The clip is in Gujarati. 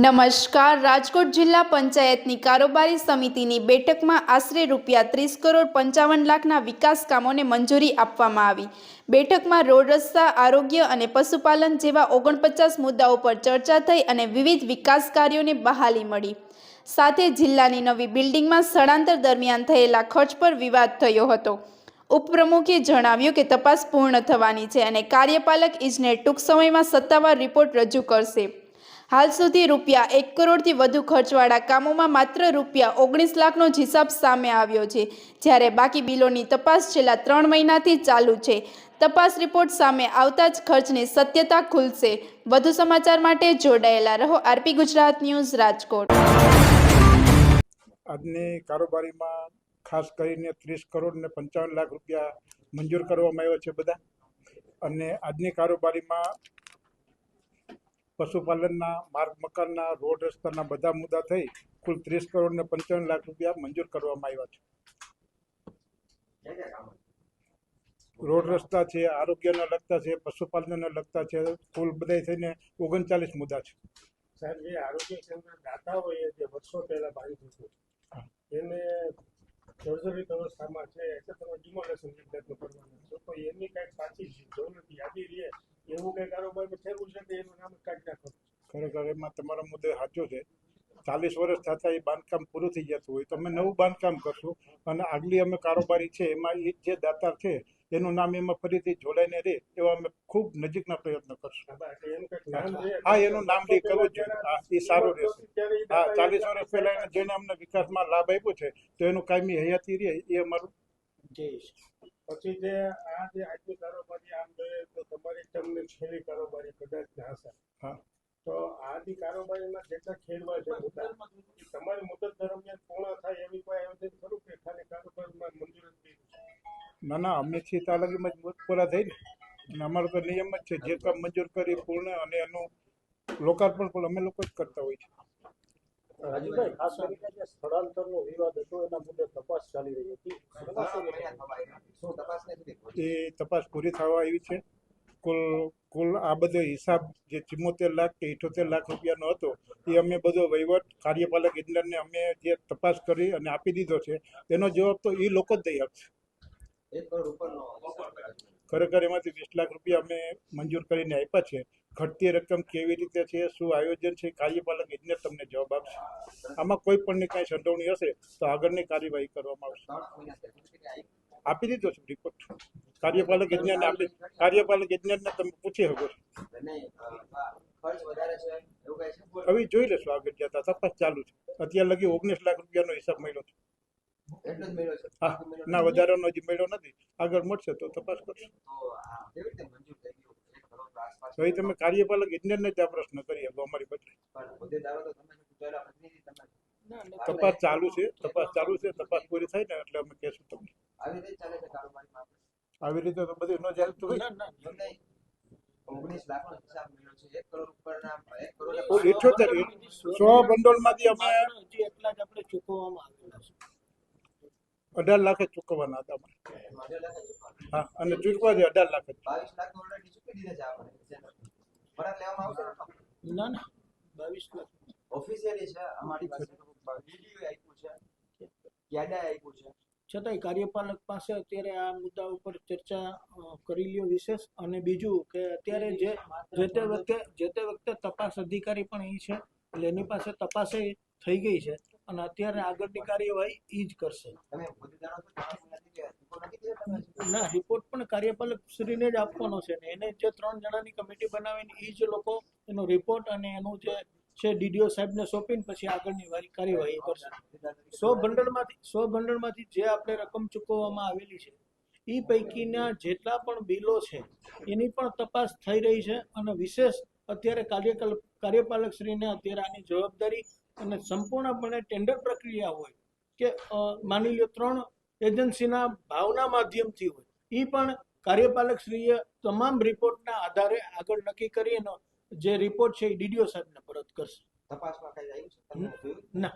નમસ્કાર. રાજકોટ જિલ્લા પંચાયતની કારોબારી સમિતિની બેઠકમાં આશરે રૂપિયા ત્રીસ કરોડ પંચાવન લાખના વિકાસ કામોને મંજૂરી આપવામાં આવી. બેઠકમાં રોડ રસ્તા, આરોગ્ય અને પશુપાલન જેવા ઓગણપચાસ મુદ્દાઓ પર ચર્ચા થઈ અને વિવિધ વિકાસ કાર્યોને બહાલી મળી. સાથે જિલ્લાની નવી બિલ્ડિંગમાં સ્થળાંતર દરમિયાન થયેલા ખર્ચ પર વિવાદ થયો હતો. ઉપપ્રમુખે જણાવ્યું કે તપાસ પૂર્ણ થવાની છે અને કાર્યપાલક ઇજનેર ટૂંક સમયમાં સત્તાવાર રિપોર્ટ રજૂ કરશે. હાલ સુધી રૂપિયા એક કરોડથી વધુ ખર્ચવાળા કામોમાં માત્ર રૂપિયા ઓગણીસ લાખનો હિસાબ સામે આવ્યો છે, જ્યારે બાકી બિલોની તપાસ છેલ્લા ત્રણ મહિનાથી ચાલુ છે. તપાસ રિપોર્ટ સામે આવતા જ ખર્ચની સત્યતા ખુલશે. વધુ સમાચાર માટે જોડાયેલા રહો આરપી ગુજરાત ન્યૂઝ રાજકોટ. આજની કારોબારીમાં ખાસ કરીને ત્રીસ કરોડ ને પંચાવન લાખ રૂપિયા મંજૂર કરવામાં આવ્યા છે બધા. અને આજની કારોબારીમાં પશુપાલનના માર્ગ મકાનના રોડ રસ્તાના બધા મુદ્દા થઈ કુલ ત્રીસ કરોડ ને પંચાવન લાખ રૂપિયા મંજૂર કરવામાં આવ્યા છે. રોડ રસ્તા છે આરોગ્યને લગતા છે પશુપાલનને લગતા છે કુલ બધા થઈને ઓગણચાલીસ મુદ્દા છે. સાહેબ જે આરોગ્ય કેન્દ્ર દાતાઓએ જે વર્ષો પહેલા બાંધ્યું હતું એને જર્જરી અવસ્થામાં છે એટલે તમે ડિમોલેશન કરવાના છો. તો એની કાંઈક પાછી જરૂરત યાદી રહે એવું કંઈ કારોબારમાં થયું છે કે એનું નામ ખરેખર એમાં તમારો મુદ્દો સાચો છે. ચાલીસ વર્ષ થતાં એ બાંધકામ પૂરું થઈ જતું હોય તો અમે નવું બાંધકામ કરશું. અને આગલી અમે કારોબારી છે એમાં એ જે દાતાર છે એનું નામ એમાં ફરીથી જોડાઈને રહે એવા અમે ખૂબ નજીકના પ્રયત્ન કરશું. હા, એનું નામ બી કરવું જ જોઈએ એ સારું રહેશે. હા ચાલીસ વર્ષ પહેલા એને જેને અમને વિકાસમાં લાભ આપ્યો છે તો એનું કાયમી હયાતી રહે એ અમારું પછી જે આ જે આજની કારોબારી આમ જોઈએ તો તમારી તમને છેલ્લી કારોબારી કદાચ ના હશે હા. તો આની કારોબારીમાં જેટલા ખેડવા છે એ તમારી મુદત દરમિયાન પૂર્ણ થાય એવી કોઈ આયોજન ખરું કે ખાલી કારોબારમાં મંજૂર જ? ના ના અમે છીએ તાલુકીમાં જ પૂરા થઈ ને અને અમારો તો નિયમ જ છે જે કામ મંજૂર કરી પૂર્ણ અને એનું લોકાર્પણ પણ અમે લોકો જ કરતા હોય છે. રાજુભાઈ ખાસ કરીને જે સ્થળાંતરનો વિવાદ હતો એના મુદ્દે તપાસ ચાલી રહી હતી. એ તપાસ પૂરી થવા આવી છે. કુલ કુલ આ બધો હિસાબ જે ચુમ્મોતેર લાખ કે ઇઠોતેર લાખ રૂપિયાનો હતો એ અમે બધો વહીવટ કાર્યપાલક ઇજનેરને અમે જે તપાસ કરી અને આપી દીધો છે એનો જવાબ તો એ લોકો જ દઈ આપશે. ખરેખર એમાંથી વીસ લાખ રૂપિયા અમે મંજૂર કરીને આપ્યા છે. ઘટતી રકમ કેવી રીતે છે શું આયોજન છે કાર્યપાલક ઇજનેર તમને જવાબ આપશે. આમાં કોઈ પણની કાંઈ સંડોવણી હશે તો આગળની કાર્યવાહી કરવામાં આવશે. આપી દીધો છે રિપોર્ટ કાર્યપાલક ઇજનેરને આપી કાર્યપાલક ઇજનેરને તમે પૂછી શકો છો. હવે જોઈ લેશું આગળ જતા તપાસ ચાલુ છે. અત્યારે લગી ઓગણીસ લાખ રૂપિયાનો હિસાબ મળ્યો છે. હા ના વધારાનો હજી મળ્યો નથી. આગળ મળશે તો તપાસ કરશું. તો એ તમે કાર્યપાલક ઇજનેરને ત્યાં પ્રશ્ન કરી શકો અમારી બદલે. તપાસ ચાલુ છે તપાસ ચાલુ છે તપાસ પૂરી થાય ને એટલે અમે કહેશું તમને. આવી રીતે તો બધું ન ચાલતું હોય ઓગણીસ લાખ નો હિસાબ મળ્યો છે. એક કરોડ ઉપરના એક કરોડ ઇઠોતેર સો સો બંડોળમાંથી અમે હજી એટલા જ આપણે ચૂકવવામાં આવેલા છે. અઢાર લાખ જ ચૂકવવાના હતા અમારે હા અને ચૂકવા છે અઢાર લાખ. જ બાવીસ લાખ તો ઓલરેડી ચૂકી દીધા છે આપણે? પરત લેવામાં આવશે ના? ના બાવીસ લાખ. ઓફિશિયલી છે અમારી પાસે ડીડીઓ આપ્યું છે. ક્યાડા આપ્યું છે? છતાંય કાર્યપાલક પાસે અત્યારે આ મુદ્દા ઉપર ચર્ચા કરી લ્યો વિશેષ. અને બીજું કે અત્યારે જે જે તે વખતે જે તે વખતે તપાસ અધિકારી પણ એ છે એટલે એની પાસે તપાસ થઈ ગઈ છે. અને અત્યારે આગળની કાર્યવાહી એ જ કરશે. ના રિપોર્ટ પણ કાર્યપાલક શ્રીને જ આપવાનો છે ને એને જે ત્રણ જણાની કમિટી બનાવીને એ જ લોકો એનો રિપોર્ટ અને એનું જે છે, ડીડીઓ સાહેબને સોંપીને પછી આગળની વારી કાર્યવાહી કરશે. સો ભંડોળમાંથી સો ભંડોળમાંથી જે આપણે રકમ ચૂકવવામાં આવેલી છે એ પૈકીના જેટલા પણ બિલો છે, એની પણ તપાસ થઈ રહી છે અને વિશેષ અત્યારે કાર્યકલ કાર્યપાલકશ્રીને અત્યારે આની જવાબદારી અને સંપૂર્ણપણે ટેન્ડર પ્રક્રિયા હોય કે માની લો ત્રણ એજન્સીના ભાવના માધ્યમથી હોય એ પણ કાર્યપાલક શ્રીએ તમામ રિપોર્ટના આધારે આગળ નક્કી કરી એનો જે રિપોર્ટ છે એ ડીડીઓ સાહેબને પરત કરશે. તપાસમાં કઈ આવ્યું છે? ના.